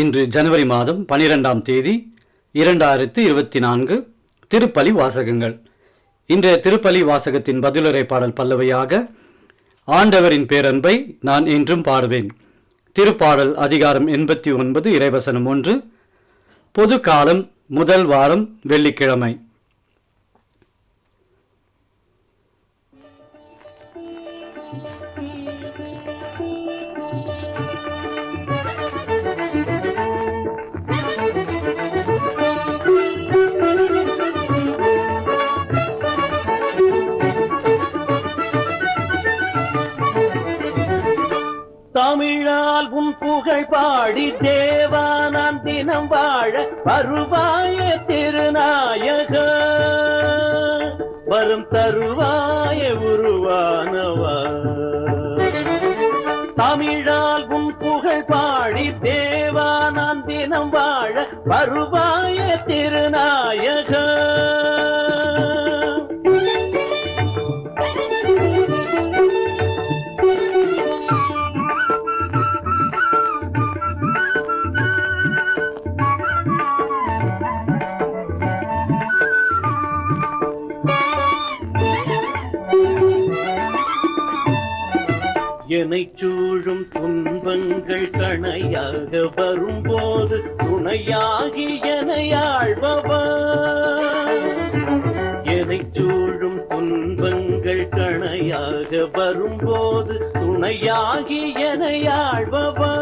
இன்று ஜனவரி மாதம் பனிரெண்டாம் தேதி இரண்டாயிரத்து இருபத்தி நான்கு திருப்பலி வாசகங்கள். இன்றைய திருப்பலி வாசகத்தின் பதிலுரை பாடல் பல்லவையாக ஆண்டவரின் பேரன்பை நான் என்றும் பாடுவேன். திருப்பாடல் அதிகாரம் எண்பத்தி ஒன்பது இறைவசனம் ஒன்று. பொது காலம் முதல் வாரம் வெள்ளிக்கிழமை. புகழ் தேவா நான் தினம் வாழ வருவாய திருநாயக. வரும் தருவாய உருவானவா. தமிழால் உன் புகழ் பாடி தேவா நான் தினம் வாழ வருவாய திருநாயக. என்னை சூழும் துன்பங்கள் கணையாக வரும்போது துணையாகி எனையாழ்பவா என்னை சூழும் துன்பங்கள் கணையாக வரும்போது துணையாகி எனையாழ்பவா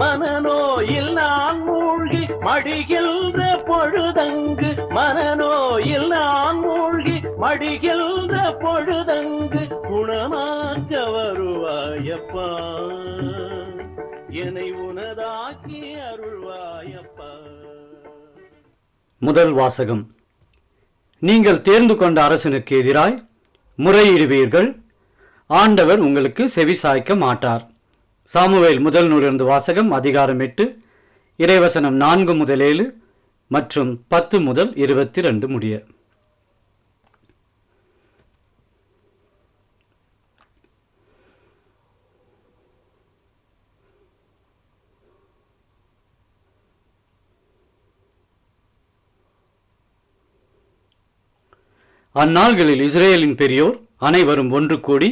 மனநோயில் நான் மூழ்கி மடிகின்ற பொழுதங்கு மனநோயில் நான் மூழ்கி மடிகின்ற பொழுதங்கு குணமாக்க வருவாயப்பா. என்னை உனதாக்கி அருள்வாயப்பா. முதல் வாசகம். நீங்கள் தேர்ந்து கொண்ட அரசனுக்கு எதிராய் முறையிடுவீர்கள். ஆண்டவர் உங்களுக்கு செவி சாய்க்க மாட்டார். சாமுவேல் முதல் நூலிருந்து வாசகம் அதிகாரம் எட்டு இறைவசனம் நான்கு முதல் ஏழு மற்றும் பத்து முதல் இருபத்தி ரெண்டு முடிய. அந்நாள்களில் இஸ்ரேலின் பெரியோர் அனைவரும் ஒன்று கூடி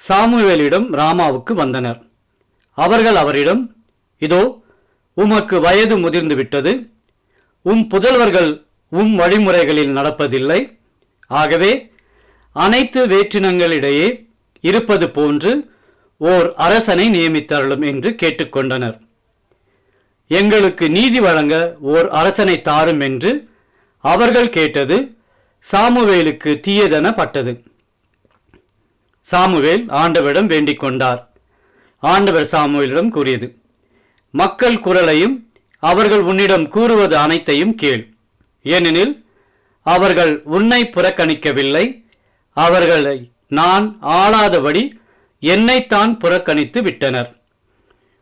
சாமுவேலிடம் ராமாவுக்கு வந்தனர். அவர்கள் அவரிடம் இதோ உமக்கு வயது முதிர்ந்து விட்டது. உம் புதல்வர்கள் உம் வழிமுறைகளில் நடப்பதில்லை. ஆகவே அனைத்து வேற்றினங்களிடையே இருப்பது போன்று ஓர் அரசனை நியமித்தருளும் என்று கேட்டுக்கொண்டனர். எங்களுக்கு நீதி வழங்க ஓர் அரசனை தாரும் என்று அவர்கள் கேட்டது சாமுவேலுக்கு தீயதென பட்டது சாமுவேல் ஆண்டவரிடம் வேண்டிக் கொண்டார். ஆண்டவர் சாமுவேலிடம் கூறியது மக்கள் குரலையும் அவர்கள் உன்னிடம் கூறுவது அனைத்தையும் கேள். ஏனெனில் அவர்கள் உன்னை புறக்கணிக்கவில்லை. அவர்களை நான் ஆளாதபடி என்னைத்தான் புறக்கணித்து விட்டனர்.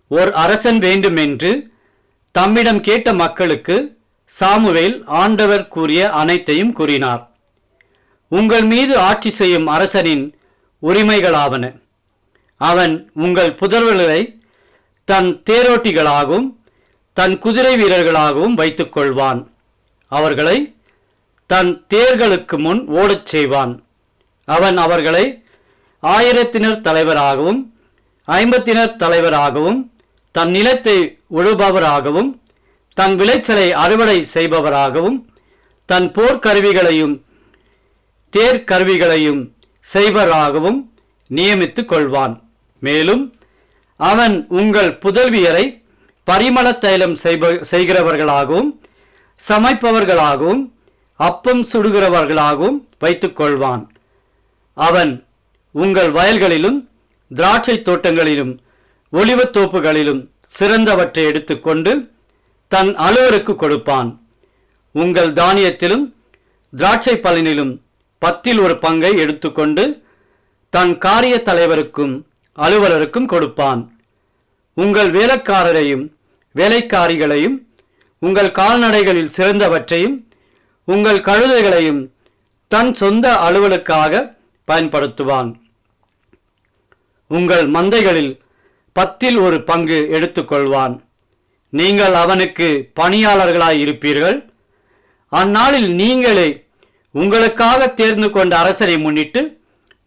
ஓர் அரசன் வேண்டுமென்று தம்மிடம் கேட்ட மக்களுக்கு சாமுவேல் ஆண்டவர் கூறிய அனைத்தையும் கூறினார். உங்கள் மீது ஆட்சி செய்யும் அரசனின் உரிமைகளாவன. அவன் உங்கள் புதல்வர்களை தன் தேரோட்டிகளாகவும் தன் குதிரை வீரர்களாகவும் வைத்துக் கொள்வான் அவர்களை தன் தேர்களுக்கு முன் ஓடச் செய்வான். அவன் அவர்களை ஆயிரத்தினர் தலைவராகவும் ஐம்பத்தினர் தலைவராகவும் தன் நிலத்தை உழுபவராகவும் தன் விளைச்சலை அறுவடை செய்பவராகவும் தன் போர்க்கருவிகளையும் தேர்கருவிகளையும் செய்பவராகவும் நியமித்துக் கொள்வான். மேலும் அவன் உங்கள் புதல்வியரை பரிமள தைலம் செய்ப செய்கிறவர்களாகவும் சமைப்பவர்களாகவும் அப்பம் சுடுகிறவர்களாகவும் வைத்துக் கொள்வான். அவன் உங்கள் வயல்களிலும் திராட்சை தோட்டங்களிலும் ஒளிவத்தோப்புகளிலும் சிறந்தவற்றை எடுத்துக்கொண்டு தன் அலுவருக்கு கொடுப்பான். உங்கள் தானியத்திலும் திராட்சை பலனிலும் பத்தில் ஒரு பங்கை எடுத்துக்கொண்டு தன் காரிய தலைவருக்கும் அலுவலருக்கும் கொடுப்பான். உங்கள் வேலைக்காரரையும் வேலைக்காரிகளையும் உங்கள் கால்நடைகளில் சிறந்தவற்றையும் உங்கள் கழுதைகளையும் தன் சொந்த அலுவலுக்காக பயன்படுத்துவான். உங்கள் மந்தைகளில் பத்தில் ஒரு பங்கு எடுத்துக்கொள்வான். நீங்கள் அவனுக்கு பணியாளர்களாய் இருப்பீர்கள். அந்நாளில் நீங்களே உங்களுக்காக தேர்ந்து கொண்ட அரசரை முன்னிட்டு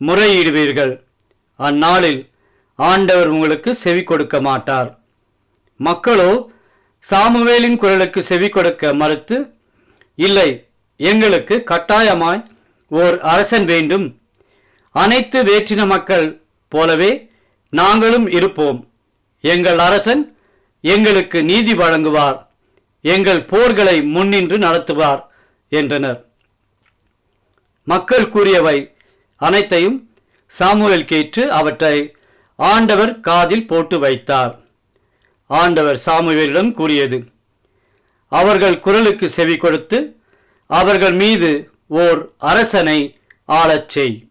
முறையிடுவீர்கள். அந்நாளில் ஆண்டவர் உங்களுக்கு செவி கொடுக்க மாட்டார். மக்களோ சாமுவேலின் குரலுக்கு செவி கொடுக்க மறுத்து இல்லை எங்களுக்கு கட்டாயமாய் ஓர் அரசன் வேண்டும். அனைத்து வேற்றின மக்கள் போலவே நாங்களும் இருப்போம். எங்கள் அரசன் எங்களுக்கு நீதி வழங்குவார். எங்கள் போர்களை முன்னின்று நடத்துவார் என்றனர். மக்கள் கூறியவை அனைத்தையும் சாமுவேல் கேட்டு அவற்றை ஆண்டவர் காதில் போட்டு வைத்தார். ஆண்டவர் சாமுவேலிடம் கூறியது அவர்கள் குரலுக்கு செவி கொடுத்து அவர்கள் மீது ஓர் அரசனை ஆளச் செய்.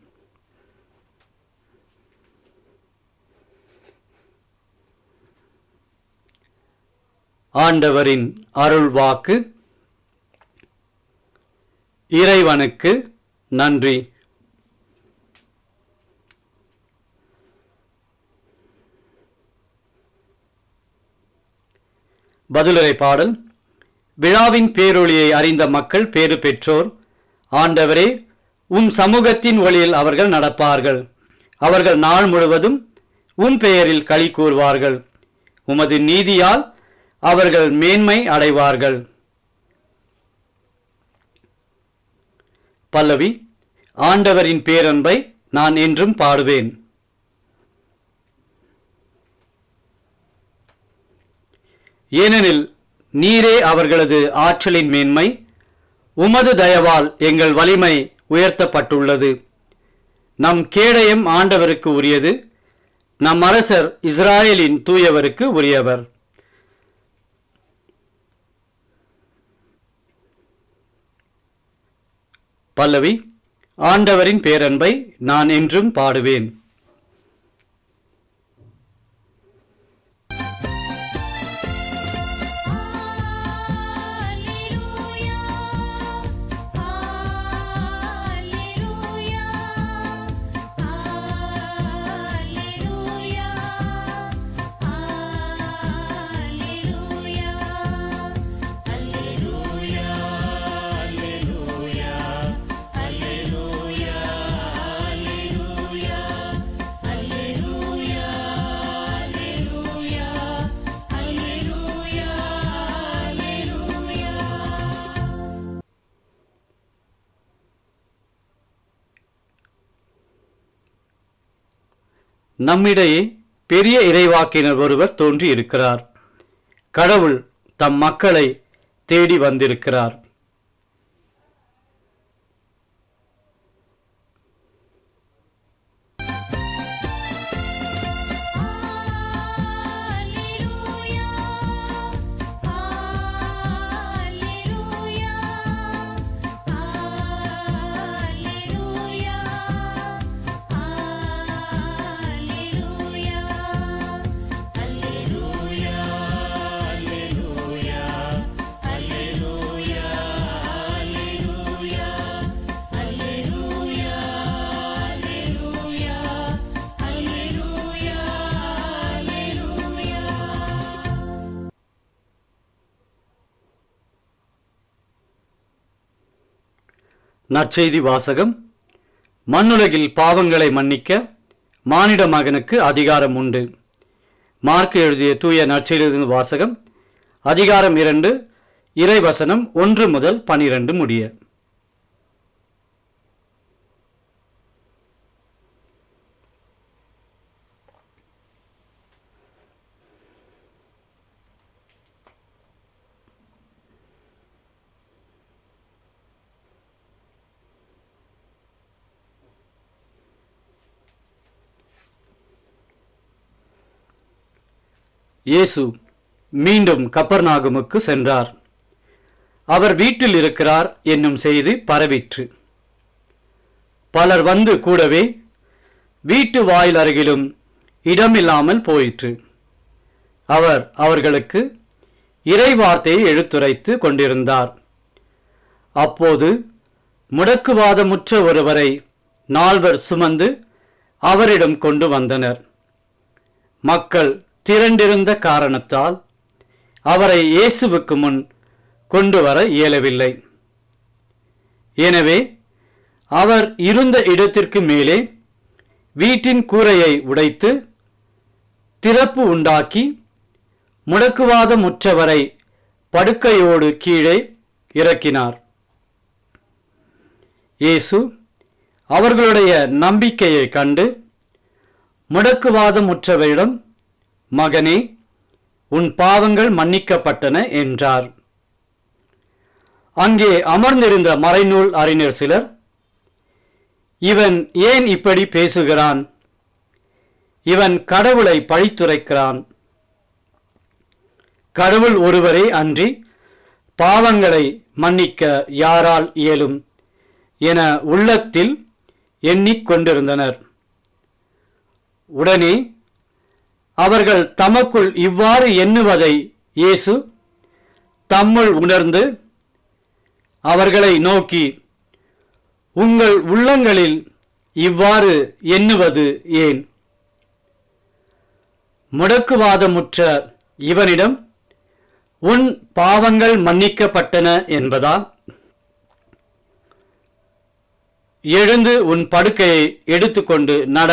ஆண்டவரின் அருள் வாக்கு இறைவனுக்கு நன்றி. பதிலுரை பாடல். விழாவின் பேரொளியை அறிந்த மக்கள் பேறு பெற்றோர் ஆண்டவரே உம் சமூகத்தின் ஒளியில் அவர்கள் நடப்பார்கள். அவர்கள் நாள் முழுவதும் உம் பெயரில் களி கூறுவார்கள். உமது நீதியால் அவர்கள் மேன்மை அடைவார்கள். பல்லவி ஆண்டவரின் பேரன்பை நான் என்றும் பாடுவேன். ஏனெனில் நீரே அவர்களது ஆற்றலின் மேன்மை உமது தயவால் எங்கள் வலிமை உயர்த்தப்பட்டுள்ளது. நம் கேடயம் ஆண்டவருக்கு உரியது நம் அரசர் இஸ்ராயலின் தூயவருக்கு உரியவர். பல்லவி ஆண்டவரின் பேரன்பை நான் என்றும் பாடுவேன். நம்மிடையே பெரிய இறைவாக்கினர் ஒருவர் தோன்றி இருக்கிறார் கடவுள் தம் மக்களை தேடி வந்திருக்கிறார். நற்செய்தி வாசகம். மண்ணுலகில் பாவங்களை மன்னிக்க மானிட மகனுக்கு அதிகாரம் உண்டு. மார்க் எழுதிய தூய நற்செய்தி வாசகம். அதிகாரம் இரண்டு இறைவசனம் ஒன்று முதல் பனிரெண்டு முடிய. இயேசு மீண்டும் கப்பர்நாகுமுக்கு சென்றார். அவர் வீட்டில் இருக்கிறார் என்னும் செய்தி பரவிற்று. பலர் வந்து கூடவே வீட்டு வாயில் அருகிலும் இடமில்லாமல் போயிற்று. அவர் அவர்களுக்கு இறைவார்த்தையை எடுத்துரைத்து கொண்டிருந்தார். அப்போது முடக்குவாதமுற்ற ஒருவரை நால்வர் சுமந்து அவரிடம் கொண்டு வந்தனர். மக்கள் திரண்டிருந்த காரணத்தால் அவரை இயேசுவுக்கு முன் கொண்டு வர இயலவில்லை. எனவே அவர் இருந்த இடத்திற்கு மேலே வீட்டின் கூரையை உடைத்து திறப்பு உண்டாக்கி முடக்குவாதமுற்றவரை படுக்கையோடு கீழே இறக்கினார். இயேசு அவர்களுடைய நம்பிக்கையை கண்டு முடக்குவாதமுற்றவரிடம் மகனே உன் பாவங்கள் மன்னிக்கப்பட்டன என்றார். அங்கே அமர்ந்திருந்த மறைநூல் அறிஞர் சிலர் இவன் ஏன் இப்படி பேசுகிறான்? இவன் கடவுளை பழித்துரைக்கிறான். கடவுள் ஒருவரே அன்றி பாவங்களை மன்னிக்க யாரால் இயலும் என உள்ளத்தில் எண்ணிக்கொண்டிருந்தனர் உடனே அவர்கள் தமக்குள் இவ்வாறு எண்ணுவதை இயேசு தம்முள் உணர்ந்து அவர்களை நோக்கி உங்கள் உள்ளங்களில் இவ்வாறு எண்ணுவது ஏன்? முடக்குவாதமுற்ற இவனிடம் உன் பாவங்கள் மன்னிக்கப்பட்டன என்பதா? எழுந்து உன் படுக்கையை எடுத்துக்கொண்டு நட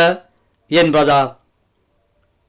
என்பதா?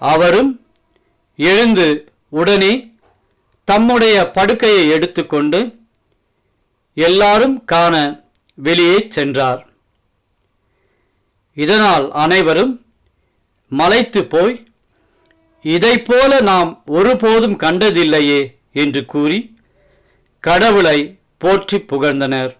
அவரும் எழுந்து உடனே தம்முடைய படுக்கையை எடுத்துக்கொண்டு எல்லாரும் காண வெளியே சென்றார். இதனால் அனைவரும் மலைத்து போய் இதைப் போல நாம் ஒருபோதும் கண்டதில்லையே என்று கூறி கடவுளை போற்றி புகழ்ந்தனர்.